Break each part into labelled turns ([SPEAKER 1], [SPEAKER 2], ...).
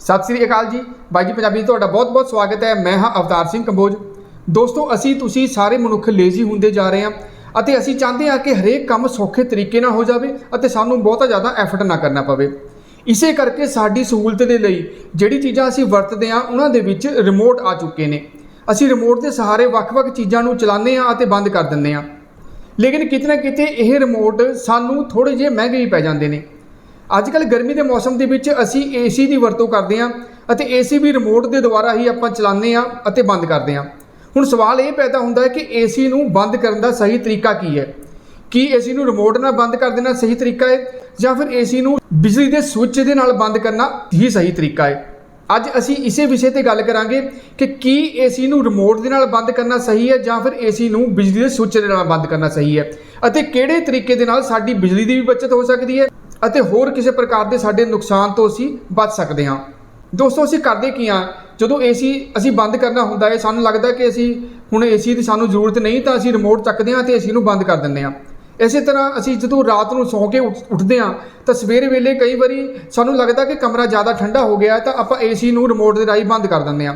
[SPEAKER 1] ਸਤਿ ਸ੍ਰੀ ਅਕਾਲ ਜੀ। ਬਾਈ ਜੀ, ਪੰਜਾਬੀ ਤੁਹਾਡਾ ਬਹੁਤ-ਬਹੁਤ ਸਵਾਗਤ ਹੈ। ਮੈਂ ਹਾਂ ਅਵਤਾਰ ਸਿੰਘ ਕੰਬੋਜ। ਦੋਸਤੋ, ਅਸੀਂ, ਤੁਸੀਂ ਸਾਰੇ ਮਨੁੱਖ ਲੇਜ਼ੀ ਹੁੰਦੇ ਜਾ ਰਹੇ ਹਾਂ ਅਤੇ ਅਸੀਂ ਚਾਹੁੰਦੇ ਹਾਂ ਕਿ ਹਰੇਕ ਕੰਮ ਸੌਖੇ ਤਰੀਕੇ ਨਾਲ ਹੋ ਜਾਵੇ ਅਤੇ ਸਾਨੂੰ ਬਹੁਤਾ ਜ਼ਿਆਦਾ ਐਫਰਟ ਨਾ ਕਰਨਾ ਪਵੇ। ਇਸੇ ਕਰਕੇ ਸਾਡੀ ਸਹੂਲਤ ਦੇ ਲਈ ਜਿਹੜੀ ਚੀਜ਼ਾਂ ਅਸੀਂ ਵਰਤਦੇ ਹਾਂ, ਉਹਨਾਂ ਦੇ ਵਿੱਚ ਰਿਮੋਟ ਆ ਚੁੱਕੇ ਨੇ। ਅਸੀਂ ਰਿਮੋਟ ਦੇ ਸਹਾਰੇ ਵੱਖ-ਵੱਖ ਚੀਜ਼ਾਂ ਨੂੰ ਚਲਾਉਂਦੇ ਹਾਂ ਅਤੇ ਬੰਦ ਕਰ ਦਿੰਦੇ ਹਾਂ। ਲੇਕਿਨ ਕਿਤੇ ਨਾ ਕਿਤੇ ਇਹ ਰਿਮੋਟ ਸਾਨੂੰ ਥੋੜੇ ਜਿਹੇ ਮਹਿੰਗੇ ਹੀ ਪੈ ਜਾਂਦੇ ਨੇ। ਅੱਜ ਕੱਲ ਗਰਮੀ ਦੇ ਮੌਸਮ ਦੇ ਵਿੱਚ ਅਸੀਂ ਏਸੀ ਦੀ ਵਰਤੋਂ ਕਰਦੇ ਹਾਂ ਅਤੇ ਏਸੀ ਵੀ ਰਿਮੋਟ ਦੇ ਦੁਆਰਾ ਹੀ ਆਪਾਂ ਚਲਾਉਂਦੇ ਹਾਂ ਅਤੇ ਬੰਦ ਕਰਦੇ ਹਾਂ। ਹੁਣ ਸਵਾਲ ਇਹ ਪੈਦਾ ਹੁੰਦਾ ਹੈ ਕਿ ਏਸੀ ਨੂੰ ਬੰਦ ਕਰਨ ਦਾ ਸਹੀ ਤਰੀਕਾ ਕੀ ਹੈ? ਕੀ ਏਸੀ ਨੂੰ ਰਿਮੋਟ ਨਾਲ ਬੰਦ ਕਰ ਦੇਣਾ ਸਹੀ ਤਰੀਕਾ ਹੈ ਜਾਂ ਫਿਰ ਏਸੀ ਨੂੰ ਬਿਜਲੀ ਦੇ ਸਵਿੱਚ ਦੇ ਨਾਲ ਬੰਦ ਕਰਨਾ ਹੀ ਸਹੀ ਤਰੀਕਾ ਹੈ? ਅੱਜ ਅਸੀਂ ਇਸੇ ਵਿਸ਼ੇ ਤੇ ਗੱਲ ਕਰਾਂਗੇ ਕਿ ਕੀ ਏਸੀ ਨੂੰ ਰਿਮੋਟ ਦੇ ਨਾਲ ਬੰਦ ਕਰਨਾ ਸਹੀ ਹੈ ਜਾਂ ਫਿਰ ਏਸੀ ਨੂੰ ਬਿਜਲੀ ਦੇ ਸਵਿੱਚ ਦੇ ਨਾਲ ਬੰਦ ਕਰਨਾ ਸਹੀ ਹੈ ਅਤੇ ਕਿਹੜੇ ਤਰੀਕੇ ਦੇ ਨਾਲ ਸਾਡੀ ਬਿਜਲੀ ਦੀ ਵੀ ਬਚਤ ਹੋ ਸਕਦੀ ਹੈ ਅਤੇ ਹੋਰ ਕਿਸੇ ਪ੍ਰਕਾਰ ਦੇ ਸਾਡੇ ਨੁਕਸਾਨ ਤੋਂ ਅਸੀਂ ਬਚ ਸਕਦੇ ਹਾਂ। ਦੋਸਤੋ, ਅਸੀਂ ਕਰਦੇ ਕੀ ਹਾਂ? ਜਦੋਂ ਏਸੀ ਅਸੀਂ ਬੰਦ ਕਰਨਾ ਹੁੰਦਾ ਹੈ, ਸਾਨੂੰ ਲੱਗਦਾ ਕਿ ਅਸੀਂ ਹੁਣ ਏਸੀ ਦੀ ਸਾਨੂੰ ਜ਼ਰੂਰਤ ਨਹੀਂ, ਤਾਂ ਅਸੀਂ ਰਿਮੋਟ ਚੱਕਦੇ ਹਾਂ ਤੇ ਏਸੀ ਨੂੰ ਬੰਦ ਕਰ ਦਿੰਦੇ ਹਾਂ। ਇਸੇ ਤਰ੍ਹਾਂ ਅਸੀਂ ਜਦੋਂ ਰਾਤ ਨੂੰ ਸੌਂ ਕੇ ਉੱਠਦੇ ਹਾਂ, ਤਾਂ ਸਵੇਰੇ ਵੇਲੇ ਕਈ ਵਾਰੀ ਸਾਨੂੰ ਲੱਗਦਾ ਕਿ ਕਮਰਾ ਜ਼ਿਆਦਾ ਠੰਡਾ ਹੋ ਗਿਆ ਤਾਂ ਆਪਾਂ ਏਸੀ ਨੂੰ ਰਿਮੋਟ ਦੇ ਰਾਹੀਂ ਬੰਦ ਕਰ ਦਿੰਦੇ ਹਾਂ।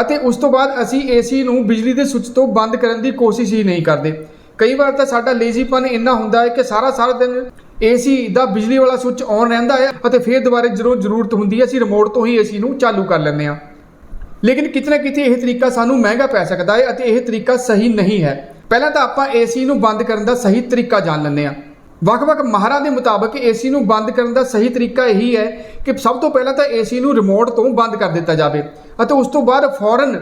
[SPEAKER 1] ਅਤੇ ਉਸ ਤੋਂ ਬਾਅਦ ਅਸੀਂ ਏਸੀ ਨੂੰ ਬਿਜਲੀ ਦੇ ਸੁੱਚ ਤੋਂ ਬੰਦ ਕਰਨ ਦੀ ਕੋਸ਼ਿਸ਼ ਹੀ ਨਹੀਂ ਕਰਦੇ। ਕਈ ਵਾਰ ਤਾਂ ਸਾਡਾ ਲੇਜ਼ੀਪਨ ਇੰਨਾ ਹੁੰਦਾ ਹੈ ਕਿ ਸਾਰਾ ਸਾਰਾ ਦਿਨ ਏਸੀ ਦਾ ਬਿਜਲੀ ਵਾਲਾ ਸੁੱਚ ਔਨ ਰਹਿੰਦਾ ਹੈ ਅਤੇ ਫਿਰ ਦੁਬਾਰੇ ਜਦੋਂ ਜ਼ਰੂਰਤ ਹੁੰਦੀ ਹੈ ਅਸੀਂ ਰਿਮੋਟ ਤੋਂ ਹੀ ਏਸੀ ਨੂੰ ਚਾਲੂ ਕਰ ਲੈਂਦੇ ਹਾਂ। ਲੇਕਿਨ ਕਿਤੇ ਨਾ ਕਿਤੇ ਇਹ ਤਰੀਕਾ ਸਾਨੂੰ ਮਹਿੰਗਾ ਪੈ ਸਕਦਾ ਹੈ ਅਤੇ ਇਹ ਤਰੀਕਾ ਸਹੀ ਨਹੀਂ ਹੈ। ਪਹਿਲਾਂ ਤਾਂ ਆਪਾਂ ਏਸੀ ਨੂੰ ਬੰਦ ਕਰਨ ਦਾ ਸਹੀ ਤਰੀਕਾ ਜਾਣ ਲੈਂਦੇ ਹਾਂ। ਵੱਖ-ਵੱਖ ਮਾਹਰਾਂ ਦੇ ਮੁਤਾਬਕ ਏਸੀ ਨੂੰ ਬੰਦ ਕਰਨ ਦਾ ਸਹੀ ਤਰੀਕਾ ਇਹੀ ਹੈ ਕਿ ਸਭ ਤੋਂ ਪਹਿਲਾਂ ਤਾਂ ਏਸੀ ਨੂੰ ਰਿਮੋਟ ਤੋਂ ਬੰਦ ਕਰ ਦਿੱਤਾ ਜਾਵੇ ਅਤੇ ਉਸ ਤੋਂ ਬਾਅਦ ਫੌਰਨ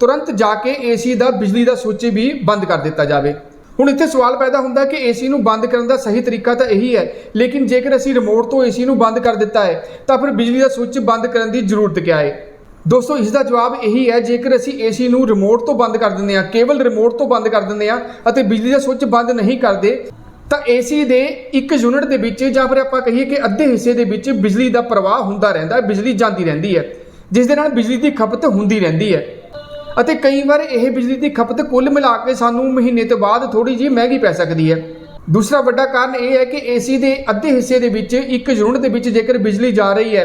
[SPEAKER 1] ਤੁਰੰਤ ਜਾ ਕੇ ਏਸੀ ਦਾ ਬਿਜਲੀ ਦਾ ਸੁੱਚ ਵੀ ਬੰਦ ਕਰ ਦਿੱਤਾ ਜਾਵੇ। ਹੁਣ ਇੱਥੇ ਸਵਾਲ ਪੈਦਾ ਹੁੰਦਾ ਕਿ ਏਸੀ ਨੂੰ ਬੰਦ ਕਰਨ ਦਾ ਸਹੀ ਤਰੀਕਾ ਤਾਂ ਇਹੀ ਹੈ, ਲੇਕਿਨ ਜੇਕਰ ਅਸੀਂ ਰਿਮੋਟ ਤੋਂ ਏਸੀ ਨੂੰ ਬੰਦ ਕਰ ਦਿੱਤਾ ਹੈ, ਤਾਂ ਫਿਰ ਬਿਜਲੀ ਦਾ ਸੁੱਚ ਬੰਦ ਕਰਨ ਦੀ ਜ਼ਰੂਰਤ ਕਿਆ ਹੈ? ਦੋਸਤੋ, ਇਸ ਦਾ ਜਵਾਬ ਇਹੀ ਹੈ, ਜੇਕਰ ਅਸੀਂ ਏਸੀ ਨੂੰ ਰਿਮੋਟ ਤੋਂ ਬੰਦ ਕਰ ਦਿੰਦੇ ਹਾਂ, ਕੇਵਲ ਰਿਮੋਟ ਤੋਂ ਬੰਦ ਕਰ ਦਿੰਦੇ ਹਾਂ ਅਤੇ ਬਿਜਲੀ ਦਾ ਸੁੱਚ ਬੰਦ ਨਹੀਂ ਕਰਦੇ, ਤਾਂ ਏਸੀ ਦੇ ਇੱਕ ਯੂਨਿਟ ਦੇ ਵਿੱਚ ਜਾਂ ਫਿਰ ਆਪਾਂ ਕਹੀਏ ਕਿ ਅੱਧੇ ਹਿੱਸੇ ਦੇ ਵਿੱਚ ਬਿਜਲੀ ਦਾ ਪ੍ਰਵਾਹ ਹੁੰਦਾ ਰਹਿੰਦਾ ਹੈ, ਬਿਜਲੀ ਜਾਂਦੀ ਰਹਿੰਦੀ ਹੈ, ਜਿਸ ਦੇ ਨਾਲ ਬਿਜਲੀ ਦੀ ਖਪਤ ਹੁੰਦੀ ਰਹਿੰਦੀ ਹੈ। ਅਤੇ ਕਈ ਵਾਰ ਇਹ ਬਿਜਲੀ ਦੀ ਖਪਤ ਕੁੱਲ ਮਿਲਾ ਕੇ ਸਾਨੂੰ ਮਹੀਨੇ ਤੋਂ ਬਾਅਦ ਥੋੜੀ ਜਿਹੀ ਮਹਿੰਗੀ ਪੈ ਸਕਦੀ ਹੈ। ਦੂਸਰਾ ਵੱਡਾ ਕਾਰਨ ਇਹ ਹੈ ਕਿ ਏਸੀ ਦੇ ਅੱਧੇ ਹਿੱਸੇ ਦੇ ਵਿੱਚ ਇੱਕ ਯੂਨਿਟ ਦੇ ਵਿੱਚ ਜੇਕਰ ਬਿਜਲੀ ਜਾ ਰਹੀ ਹੈ,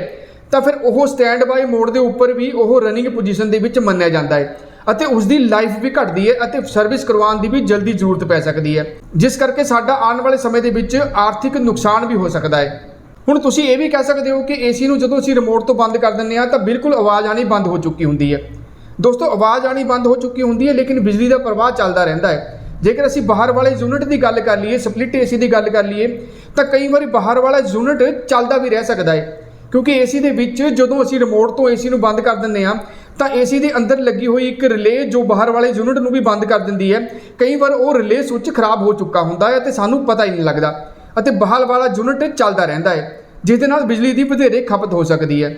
[SPEAKER 1] ਤਾਂ ਫਿਰ ਉਹ ਸਟੈਂਡ ਬਾਈ ਮੋਡ ਦੇ ਉੱਪਰ ਵੀ ਉਹ ਰਨਿੰਗ ਪੋਜੀਸ਼ਨ ਦੇ ਵਿੱਚ ਮੰਨਿਆ ਜਾਂਦਾ ਹੈ ਅਤੇ ਉਸ ਦੀ ਲਾਈਫ ਵੀ ਘਟਦੀ ਹੈ ਅਤੇ ਸਰਵਿਸ ਕਰਵਾਉਣ ਦੀ ਵੀ ਜਲਦੀ ਜ਼ਰੂਰਤ ਪੈ ਸਕਦੀ ਹੈ। ਜਿਸ ਕਰਕੇ ਸਾਡਾ ਆਉਣ ਵਾਲੇ ਸਮੇਂ ਦੇ ਵਿੱਚ ਆਰਥਿਕ ਨੁਕਸਾਨ ਵੀ ਹੋ ਸਕਦਾ ਹੈ। ਹੁਣ ਤੁਸੀਂ ਇਹ ਵੀ ਕਹਿ ਸਕਦੇ ਹੋ ਕਿ ਏਸੀ ਨੂੰ ਜਦੋਂ ਅਸੀਂ ਰਿਮੋਟ ਤੋਂ ਬੰਦ ਕਰ ਦਿੰਦੇ ਹਾਂ, ਤਾਂ ਬਿਲਕੁਲ ਆਵਾਜ਼ ਆਣੀ ਬੰਦ ਹੋ ਚੁੱਕੀ ਹੁੰਦੀ ਹੈ। ਦੋਸਤੋ, ਆਵਾਜ਼ ਆਣੀ ਬੰਦ ਹੋ ਚੁੱਕੀ ਹੁੰਦੀ ਹੈ, ਲੇਕਿਨ ਬਿਜਲੀ ਦਾ ਪ੍ਰਵਾਹ ਚੱਲਦਾ ਰਹਿੰਦਾ ਹੈ। ਜੇਕਰ ਅਸੀਂ ਬਾਹਰ ਵਾਲੇ ਯੂਨਿਟ ਦੀ ਗੱਲ ਕਰ ਲਈਏ, ਸਪਲਿਟ ਏਸੀ ਦੀ ਗੱਲ ਕਰ ਲਈਏ, ਤਾਂ ਕਈ ਵਾਰੀ ਬਾਹਰ ਵਾਲਾ ਯੂਨਿਟ ਚੱਲਦਾ ਵੀ ਰਹਿ ਸਕਦਾ ਹੈ। ਕਿਉਂਕਿ ਏਸੀ ਦੇ ਵਿੱਚ ਜਦੋਂ ਅਸੀਂ ਰਿਮੋਟ ਤੋਂ ਏਸੀ ਨੂੰ ਬੰਦ ਕਰ ਦਿੰਦੇ ਹਾਂ, ਤਾਂ ਏਸੀ ਦੇ ਅੰਦਰ ਲੱਗੀ ਹੋਈ ਇੱਕ ਰਿਲੇ ਜੋ ਬਾਹਰ ਵਾਲੇ ਯੂਨਿਟ ਨੂੰ ਵੀ ਬੰਦ ਕਰ ਦਿੰਦੀ ਹੈ, ਕਈ ਵਾਰ ਉਹ ਰਿਲੇ ਸੁੱਚ ਖਰਾਬ ਹੋ ਚੁੱਕਾ ਹੁੰਦਾ ਹੈ ਤੇ ਸਾਨੂੰ ਪਤਾ ਹੀ ਨਹੀਂ ਲੱਗਦਾ ਅਤੇ ਬਾਹਰ ਵਾਲਾ ਯੂਨਿਟ ਚੱਲਦਾ ਰਹਿੰਦਾ ਹੈ ਜਿਸ ਦੇ ਨਾਲ ਬਿਜਲੀ ਦੀ ਵਧੇਰੇ ਖਪਤ ਹੋ ਸਕਦੀ ਹੈ।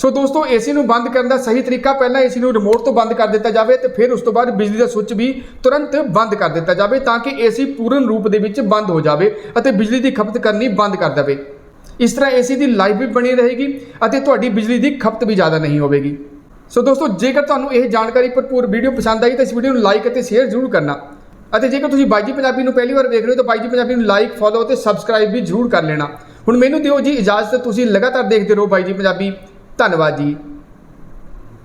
[SPEAKER 1] ਸੋ ਦੋਸਤੋ ਏਸੀ ਨੂੰ ਬੰਦ ਕਰਨ ਦਾ ਸਹੀ ਤਰੀਕਾ ਪਹਿਲਾਂ ਏਸੀ ਨੂੰ ਰਿਮੋਟ ਤੋਂ ਬੰਦ ਕਰ ਦਿੱਤਾ ਜਾਵੇ ਤੇ ਫਿਰ ਉਸ ਤੋਂ ਬਾਅਦ ਬਿਜਲੀ ਦਾ ਸੁੱਚ ਵੀ ਤੁਰੰਤ ਬੰਦ ਕਰ ਦਿੱਤਾ ਜਾਵੇ ਤਾਂ ਕਿ ਏਸੀ ਪੂਰਨ ਰੂਪ ਦੇ ਵਿੱਚ ਬੰਦ ਹੋ ਜਾਵੇ ਅਤੇ ਬਿਜਲੀ ਦੀ ਖਪਤ ਕਰਨੀ ਬੰਦ ਕਰ ਦੇਵੇ। ਇਸ ਤਰ੍ਹਾਂ ਏਸੀ ਦੀ ਲਾਈਫ ਵੀ ਬਣੀ ਰਹੇਗੀ ਅਤੇ ਤੁਹਾਡੀ ਬਿਜਲੀ ਦੀ ਖਪਤ ਵੀ ਜ਼ਿਆਦਾ ਨਹੀਂ ਹੋਵੇਗੀ। ਸੋ ਦੋਸਤੋ, ਜੇਕਰ ਤੁਹਾਨੂੰ ਇਹ ਜਾਣਕਾਰੀ ਭਰਪੂਰ ਵੀਡੀਓ ਪਸੰਦ ਆਈ ਤਾਂ ਇਸ ਵੀਡੀਓ ਨੂੰ ਲਾਈਕ ਅਤੇ ਸ਼ੇਅਰ ਜ਼ਰੂਰ ਕਰਨਾ। ਅਤੇ ਜੇਕਰ ਤੁਸੀਂ ਬਾਈਜੀ ਪੰਜਾਬੀ ਨੂੰ ਪਹਿਲੀ ਵਾਰ ਵੇਖ ਰਹੇ ਹੋ ਤਾਂ ਬਾਈਜੀ ਪੰਜਾਬੀ ਨੂੰ ਲਾਈਕ ਫੋਲੋ ਅਤੇ ਸਬਸਕ੍ਰਾਈਬ ਵੀ ਜ਼ਰੂਰ ਕਰ ਲੈਣਾ। ਹੁਣ ਮੈਨੂੰ ਦਿਓ ਜੀ ਇਜਾਜ਼ਤ, ਤੁਸੀਂ ਲਗਾਤਾਰ ਦੇਖਦੇ ਰਹੋ ਬਾਈਜੀ ਪੰਜਾਬੀ। ਧੰਨਵਾਦ ਜੀ।